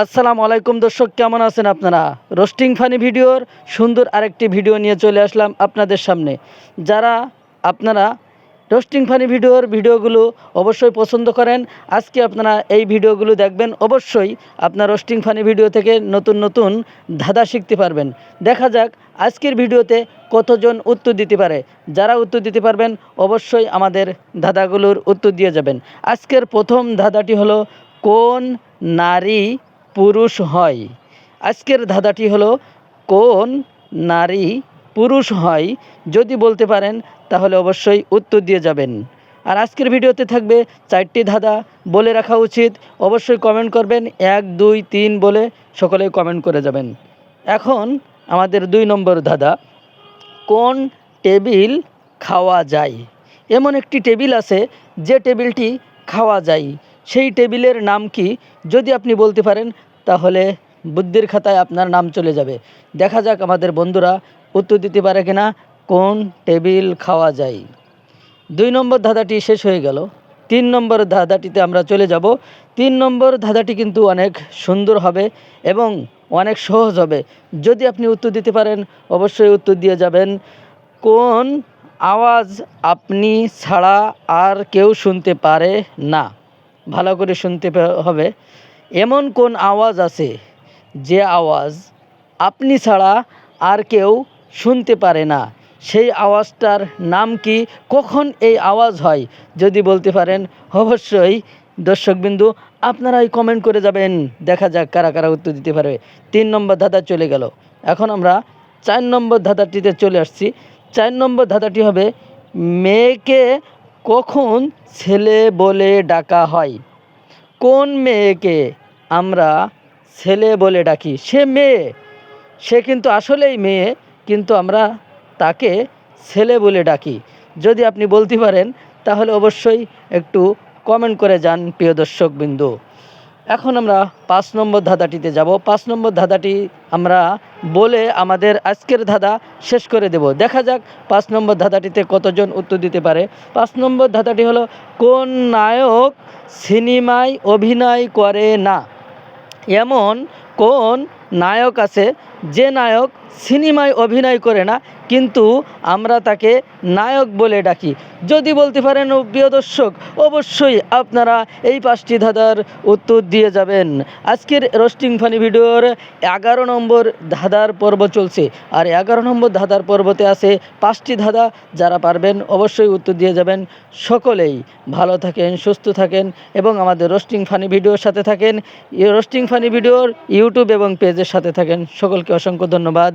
আসসালামু আলাইকুম দর্শক, কেমন আছেন আপনারা? রোস্টিং ফানি ভিডিওর সুন্দর আরেকটি ভিডিও নিয়ে চলে আসলাম আপনাদের সামনে। যারা আপনারা রোস্টিং ফানি ভিডিওর ভিডিওগুলো অবশ্যই পছন্দ করেন, আজকে আপনারা এই ভিডিওগুলো দেখবেন, অবশ্যই আপনার রোস্টিং ফানি ভিডিও থেকে নতুন নতুন ধাঁধা শিখতে পারবেন। দেখা যাক আজকের ভিডিওতে কতজন উত্তর দিতে পারে। যারা উত্তর দিতে পারবেন, অবশ্যই আমাদের ধাঁধাগুলোর উত্তর দিয়ে যাবেন। আজকের প্রথম ধাঁধাটি হলো, কোন নারী পুরুষ হয়। আজকের ধাঁধাটি হলো, কোন নারী পুরুষ হয়? যদি বলতে পারেন, তাহলে অবশ্যই উত্তর দিয়ে যাবেন। আর আজকের ভিডিওতে থাকবে চারটি ধাঁধা বলে রাখা উচিত। অবশ্যই কমেন্ট করবেন, এক, দুই, তিন বলে সকলেই কমেন্ট করে যাবেন। এখন আমাদের দুই নম্বর ধাঁধা, কোন টেবিল খাওয়া যায়? এমন একটি টেবিল আছে, যে টেবিলটি খাওয়া যায়। সেই টেবিলের নাম কি? যদি আপনি বলতে পারেন তাহলে বুদ্ধির খাতায় আপনার নাম চলে যাবে। দেখা যাক আমাদের বন্ধুরা উত্তর দিতে পারে কিনা, কোন টেবিল খাওয়া যায়। দুই নম্বর ধাঁধাটি শেষ হয়ে গেল। তিন নম্বর ধাঁধাটিতে আমরা চলে যাব। তিন নম্বর ধাঁধাটি কিন্তু অনেক সুন্দর হবে এবং অনেক সহজ হবে। যদি আপনি উত্তর দিতে পারেন, অবশ্যই উত্তর দিয়ে যাবেন, কোন আওয়াজ আপনি ছাড়া আর কেউ শুনতে পারে না। ভালো করে শুনতে হবে। এমন কোন আওয়াজ আছে যে আওয়াজ আপনি ছাড়া আর কেউ শুনতে পারে না? সেই আওয়াজটার নাম কি? কখন এই আওয়াজ হয়? যদি বলতে পারেন, অবশ্যই। দর্শকবিন্দু, আপনারাই কমেন্ট করে যাবেন। দেখা যাক কারা কারা উত্তর দিতে পারবে। তিন নম্বর ধাঁধা চলে গেল। এখন আমরা চার নম্বর ধাঁধাটিতে চলে আসছি। চার নম্বর ধাঁধাটি হবে, মেয়েকে কখন ছেলে বলে ডাকা হয়? কোন মেয়েকে আমরা ছেলে বলে ডাকি? সে মেয়ে। সে কিন্তু আসলেই মেয়ে, কিন্তু আমরা তাকে ছেলে বলে ডাকি। যদি আপনি বলতে পারেন, তাহলে অবশ্যই একটু কমেন্ট করে যান, প্রিয় দর্শক বিন্দু এখন আমরা পাঁচ নম্বর ধাঁধাটিতে যাব। পাঁচ নম্বর ধাঁধাটি আমরা বলে আমাদের আজকের ধাঁধা শেষ করে দেব। দেখা যাক পাঁচ নম্বর ধাঁধাটিতে কতজন উত্তর দিতে পারে। পাঁচ নম্বর ধাঁধাটি হলো, কোন নায়ক সিনেমায় অভিনয় করে না? এমন কোন নায়ক আছে যে নায়ক সিনেমায় অভিনয় করে না, কিন্তু আমরা তাকে নায়ক বলে ডাকি। যদি বলতে পারেন, প্রিয় দর্শক, অবশ্যই আপনারা এই পাঁচটি ধাঁধার উত্তর দিয়ে যাবেন। আজকের রোস্টিং ফানি ভিডিওর এগারো নম্বর ধাঁধার পর্ব চলছে। আর এগারো নম্বর ধাঁধার পর্বতে আছে পাঁচটি ধাঁধা। যারা পারবেন, অবশ্যই উত্তর দিয়ে যাবেন। সকলেই ভালো থাকেন, সুস্থ থাকেন এবং আমাদের রোস্টিং ফানি ভিডিওর সাথে থাকেন। রোস্টিং ফানি ভিডিওর ইউটিউব এবং পেজের সাথে থাকেন। সকলকে অসংখ্য ধন্যবাদ।